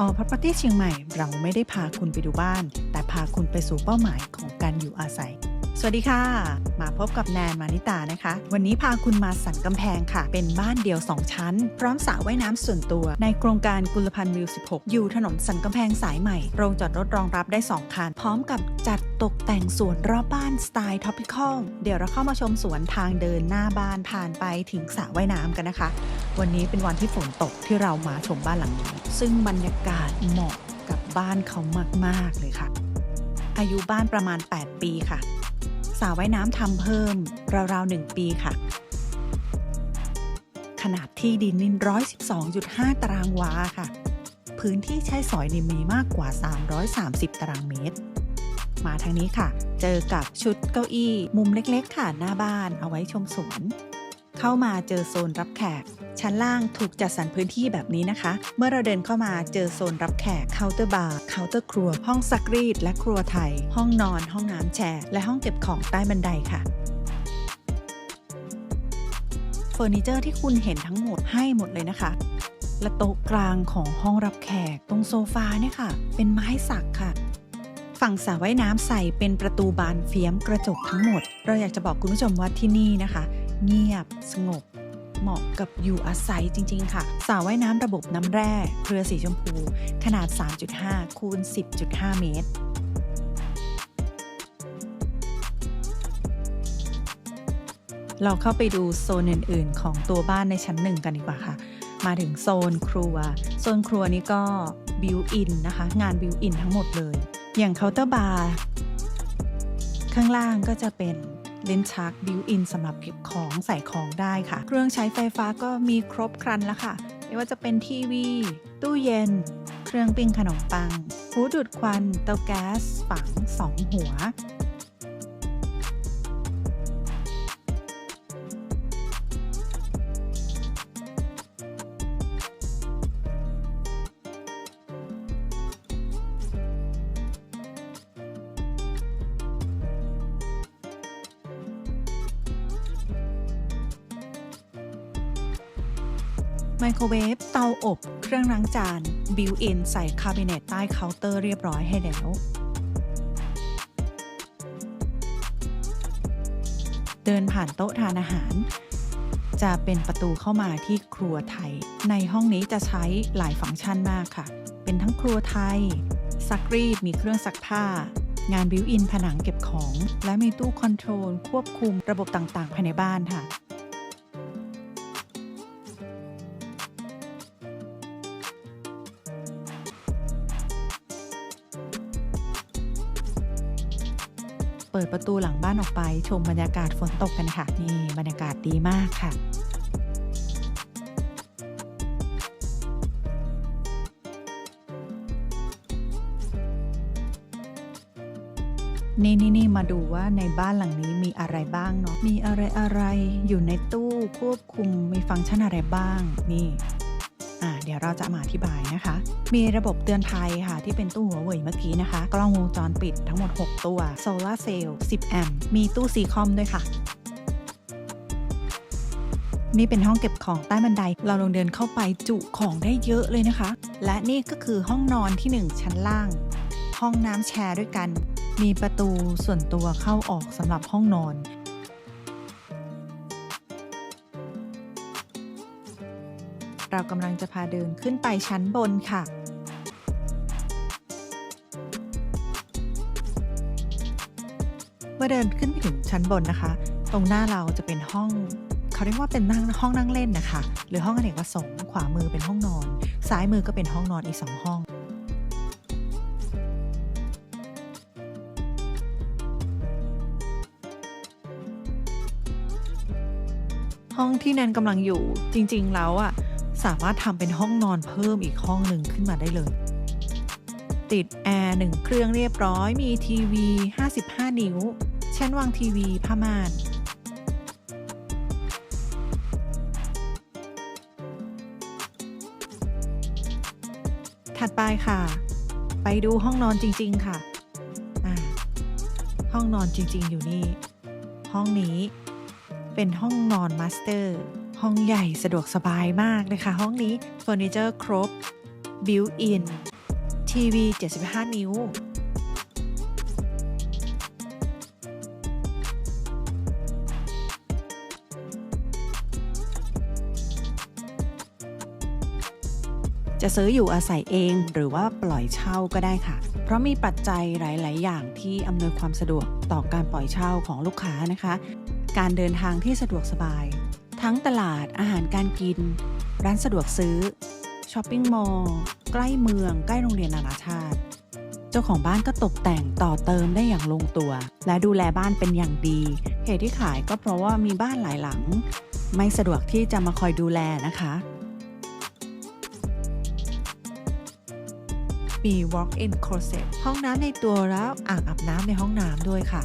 ออพั p ตี้เชียงใหม่เราไม่ได้พาคุณไปดูบ้าน แต่พาคุณไปสู่เป้าหมายของการอยู่อาศัย สวัสดีค่ะ มาพบกับแนนมานิตานะคะ วันนี้พาคุณมาสันกำแพงค่ะ เป็นบ้านเดี่ยว 2 ชั้น พร้อมสระว่ายน้ำส่วนตัว ในโครงการกุลพันธ์วิว 16 อยู่ถนนสันกำแพงสายใหม่ โรงจอดรถรองรับได้ 2 คัน พร้อมกับจัดตกแต่งสวนรอบบ้านสไตล์ท็อปิคอลเดี๋ยวเราเข้ามาชมสวนทางเดินหน้าบ้านผ่านไปถึงสระว่ายน้ำกันนะคะ วันนี้เป็นวันที่ฝนตกที่เรามาชมบ้านหลังนี้ ซึ่งบรรยากาศเหมาะกับบ้านเขามากๆเลยค่ะ อายุบ้านประมาณ 8 ปีค่ะ สาวว่ายน้ำทำเพิ่ม ราวๆ1ปีค่ะ ขนาดที่ดินนิน 112.5 ตารางวาค่ะ พื้นที่ใช้สอยในมีมากกว่า 330 ตารางเมตร มาทางนี้ค่ะ เจอกับชุดเก้าอี้ มุมเล็กๆ ค่ะ หน้าบ้านเอาไว้ชมสวน เข้ามาเจอโซนรับแขก ชั้นล่างถูกจัดสรรพื้นที่แบบนี้นะคะ เมื่อเราเดินเข้ามาเจอโซนรับแขกเคาน์เตอร์บาร์เคาน์เตอร์ครัว ห้องซักรีด และครัวไทย ห้องนอน ห้องน้ำแชร์ และห้องเก็บของใต้บันไดค่ะเฟอร์นิเจอร์ที่คุณเห็นทั้งหมดให้หมดเลยนะคะและโต๊ะกลางของห้องรับแขกตรงโซฟาเนี่ยค่ะ เป็นไม้สักค่ะ ฝั่งสระว่ายน้ำใส่เป็นประตูบานเฟียมกระจกทั้งหมด เราอยากจะบอกคุณผู้ชมว่าที่นี่นะคะ เงียบ สงบ เหมาะกับอยู่อาศัยจริง ๆ ค่ะสระว่ายน้ำระบบน้ำแร่เครือสีชมพู ขนาด 3.5 คูณ 10.5 เมตรเราเข้าไปดูโซนอื่น ๆ ของตัวบ้านในชั้นหนึ่งกันดีกว่าค่ะ มาถึงโซนครัว โซนครัวนี้ก็บิวอินนะคะ งานบิวอินทั้งหมดเลย อย่างเคาน์เตอร์บาร์ข้างล่างก็จะเป็น เลนชักบิวอินสำหรับเก็บของใส่ของได้ค่ะ เครื่องใช้ไฟฟ้าก็มีครบครันแล้วค่ะ ไม่ว่าจะเป็นทีวี ตู้เย็น เครื่องปิ้งขนมปัง หูดูดควัน เตาแก๊ส ฝังสองหัว ไมโครเวฟ เตาอบ เครื่องล้างจาน บิวอินใส่คาบิเนตใต้เคาน์เตอร์เรียบร้อยให้แล้ว เดินผ่านโต๊ะทานอาหาร จะเป็นประตูเข้ามาที่ครัวไทย ในห้องนี้จะใช้หลายฟังก์ชันมากค่ะ เป็นทั้งครัวไทย ซักรีด มีเครื่องซักผ้า งานบิวอินผนังเก็บของ และมีตู้คอนโทรล ควบคุมระบบต่างๆ ภายในบ้านค่ะ ปิดประตูหลังบ้านออกไป ชมบรรยากาศฝนตกกันค่ะ นี่บรรยากาศดีมากค่ะนี่นี่นี่มาดูว่าในบ้านหลังนี้มีอะไรบ้างเนาะ มีอะไรอะไรอยู่ในตู้ควบคุมมีฟังก์ชันอะไรบ้าง นี่ อ่าเดี๋ยวเราจะมาอธิบายนะคะ มีระบบเตือนภัยค่ะ ที่เป็นตู้หัวเว่ยเมื่อกี้นะคะ กล้องวงจรปิดทั้งหมด 6 ตัวโซลาเซลล์10 แอมป์มีตู้ซีคอมด้วยค่ะ นี่เป็นห้องเก็บของใต้บันได เราลงเดินเข้าไปจุของได้เยอะเลยนะคะ และนี่ก็คือห้องนอนที่ 1 ชั้นล่าง ห้องน้ำแชร์ด้วยกัน มีประตูส่วนตัวเข้าออกสำหรับห้องนอน เรากำลังจะพาเดินขึ้นไปชั้นบนค่ะ เมื่อเดินขึ้นไปถึงชั้นบนนะคะ ตรงหน้าเราจะเป็นห้องเขาเรียกว่าเป็นนั่งห้องนั่งเล่นนะคะ หรือห้องอเนกประสงค์ขวามือเป็นห้องนอน ซ้ายมือก็เป็นห้องนอนอีกสองห้อง ห้องที่แนนกำลังอยู่จริงๆแล้วอะ สามารถทำเป็นห้องนอนเพิ่มอีกห้องหนึ่งขึ้นมาได้เลย ติดแอร์หนึ่งเครื่องเรียบร้อย มีทีวี 55 นิ้วชั้นวางทีวีผ้าม่านถัดไปค่ะ ไปดูห้องนอนจริง ๆ ค่ะ ห้องนอนจริง ๆ อยู่นี่ ห้องนี้เป็นห้องนอนมาสเตอร์ ห้องใหญ่สะดวกสบายมากเลยค่ะ ห้องนี้เฟอร์นิเจอร์ครบ built-in ทีวี 75 นิ้ว จะซื้ออยู่อาศัยเองหรือว่าปล่อยเช่าก็ได้ค่ะ เพราะมีปัจจัยหลาย ๆ อย่างที่อำนวยความสะดวกต่อการปล่อยเช่าของลูกค้านะคะ การเดินทางที่สะดวกสบาย ทั้งตลาดอาหารการกิน ร้านสะดวกซื้อช้อปปิ้งมอลล์ใกล้เมือง ใกล้โรงเรียนนานาชาติ เจ้าของบ้านก็ตกแต่งต่อเติมได้อย่างลงตัว และดูแลบ้านเป็นอย่างดี เหตุที่ขายก็เพราะว่ามีบ้านหลายหลัง ไม่สะดวกที่จะมาคอยดูแลนะคะ มี walk-in closet ห้องน้ำในตัวแล้วอ่างอาบน้ำในห้องน้ำด้วยค่ะ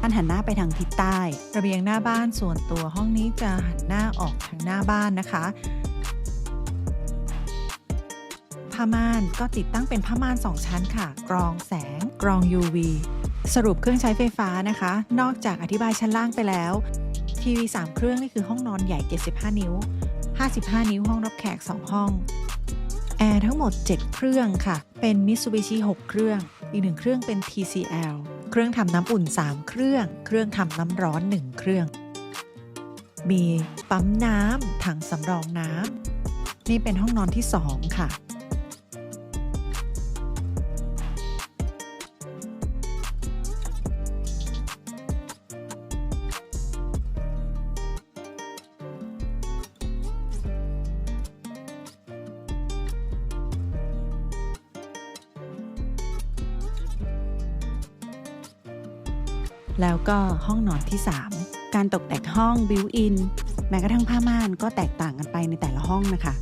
บ้านหันหน้าไปทางทิศใต้ ระเบียงหน้าบ้านส่วนตัวห้องนี้จะหันหน้าออกทางหน้าบ้านนะคะผ้าม่านก็ติดตั้งเป็นผ้าม่าน 2 ชั้นค่ะ กรองแสง กรอง UV สรุปเครื่องใช้ไฟฟ้านะคะ นอกจากอธิบายชั้นล่างไปแล้วทีวี 3 เครื่องนี่คือห้องนอนใหญ่ 75 นิ้ว 55 นิ้วห้องรับแขก 2 ห้อง แอร์ทั้งหมด 7 เครื่องค่ะ เป็น Mitsubishi 6 เครื่อง อีกหนึ่งเครื่องเป็น TCL เครื่องทำน้ำอุ่น 3 เครื่อง เครื่องทำน้ำร้อน 1 เครื่อง มีปั๊มน้ำถังสำรองน้ำนี่เป็นห้องนอนที่ 2 ค่ะ แล้วก็ห้องนอนที่ 3 การตกแต่งห้องบิวอินแม้กระทั่งผ้าม่านก็แตกต่างกันไปในแต่ละห้องนะคะ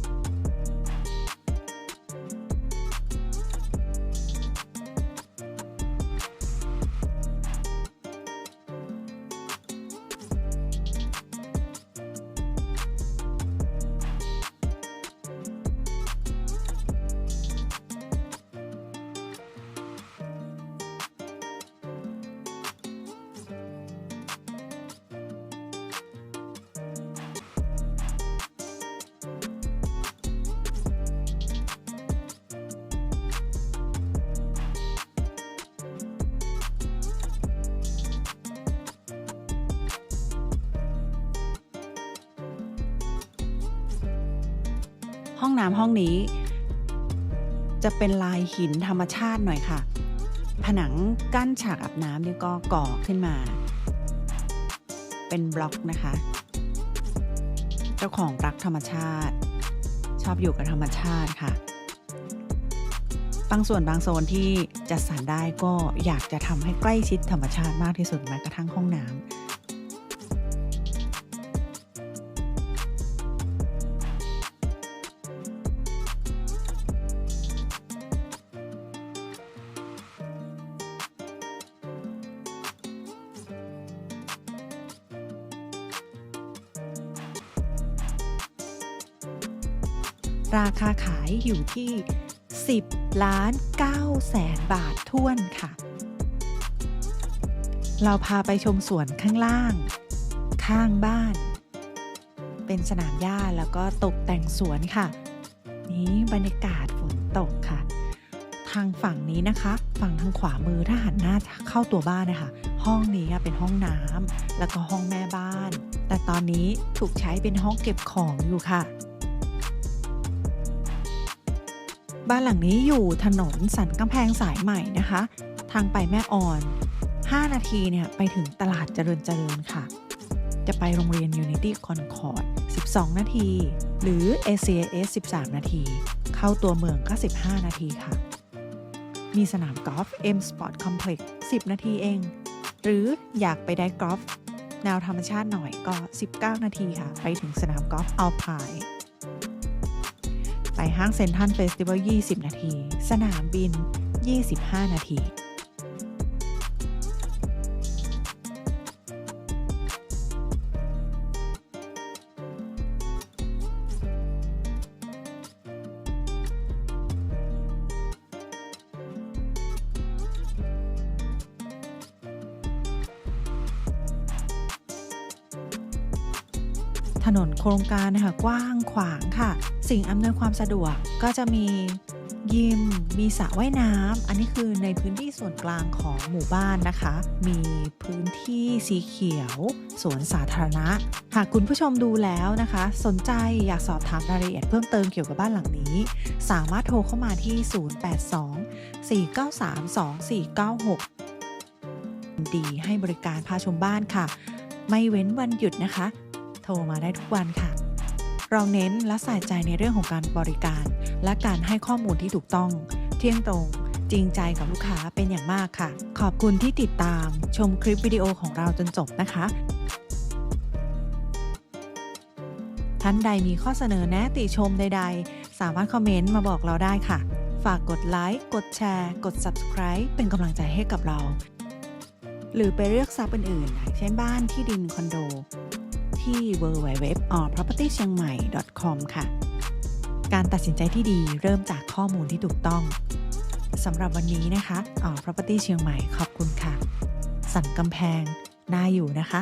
ห้องน้ำห้องนี้ จะเป็นลายหินธรรมชาติหน่อยค่ะ ผนังกั้นฉากอาบน้ำนี่ก็ก่อขึ้นมา เป็นบล็อกนะคะ เจ้าของรักธรรมชาติ ชอบอยู่กับธรรมชาติค่ะ บางส่วนบางโซนที่จัดสรรได้ก็อยากจะทำให้ใกล้ชิดธรรมชาติมากที่สุดแม้กระทั่งห้องน้ำ ราคาขายอยู่ที่ 10ล้าน9แสนบาทท้วนค่ะ เราพาไปชมสวนข้างล่าง ข้างบ้าน เป็นสนามหญ้าแล้วก็ตกแต่งสวนค่ะ นี้บรรยากาศฝนตกค่ะ ทางฝั่งนี้นะคะ ฝั่งทางขวามือถ้าหันหน้าเข้าตัวบ้านนะคะ ห้องนี้เป็นห้องน้ำแล้วก็ห้องแม่บ้าน แต่ตอนนี้ถูกใช้เป็นห้องเก็บของอยู่ค่ะ บ้านหลังนี้อยู่ถนนสันกำแพงสายใหม่นะคะ ทางไปแม่อ่อน 5 นาทีเนี่ยไปถึงตลาดเจริญเจริญค่ะ จะไปโรงเรียน Unity Concord 12 นาที หรือ ACS 13 นาที เข้าตัวเมืองก็ 15 นาทีค่ะ มีสนามกอล์ฟ M Sport Complex 10 นาทีเอง หรืออยากไปได้กอล์ฟแนวธรรมชาติหน่อยก็ 19 นาทีค่ะ ไปถึงสนามกอล์ฟอัลพายไป ห้างเซ็นทรัลเฟสติวัล 20 นาที สนามบิน 25 นาที ถนนโครงการนะคะกว้างขวางค่ะ สิ่งอำนวยความสะดวกก็จะมียิม มีสระว่ายน้ำ อันนี้คือในพื้นที่ส่วนกลางของหมู่บ้านนะคะ มีพื้นที่สีเขียว สวนสาธารณะ หากคุณผู้ชมดูแล้วนะคะ สนใจอยากสอบถามรายละเอียดเพิ่มเติมเกี่ยวกับบ้านหลังนี้ สามารถโทรเข้ามาที่ 082 493 2496 ดีให้บริการพาชมบ้านค่ะ ไม่เว้นวันหยุดนะคะ โทรมาได้ทุกวันค่ะ เราเน้นและใส่ใจในเรื่องของการบริการ และการให้ข้อมูลที่ถูกต้อง เที่ยงตรง จริงใจกับลูกค้าเป็นอย่างมากค่ะ ขอบคุณที่ติดตาม ชมคลิปวิดีโอของเราจนจบนะคะ ท่านใดมีข้อเสนอแนะติชมใด ๆ สามารถคอมเมนต์มาบอกเราได้ค่ะ ฝากกดไลค์กดแชร์ กด subscribe เป็นกำลังใจให้กับเราหรือไปเลือกทรัพย์อื่นๆ เช่นบ้านที่ดินคอนโด ที่ www or property เชียงใหม่ com ค่ะ การตัดสินใจที่ดีเริ่มจากข้อมูลที่ถูกต้องสำหรับวันนี้นะคะออ property เชียงใหม่ขอบคุณค่ะ สั่นกำแพงน่าอยู่นะคะ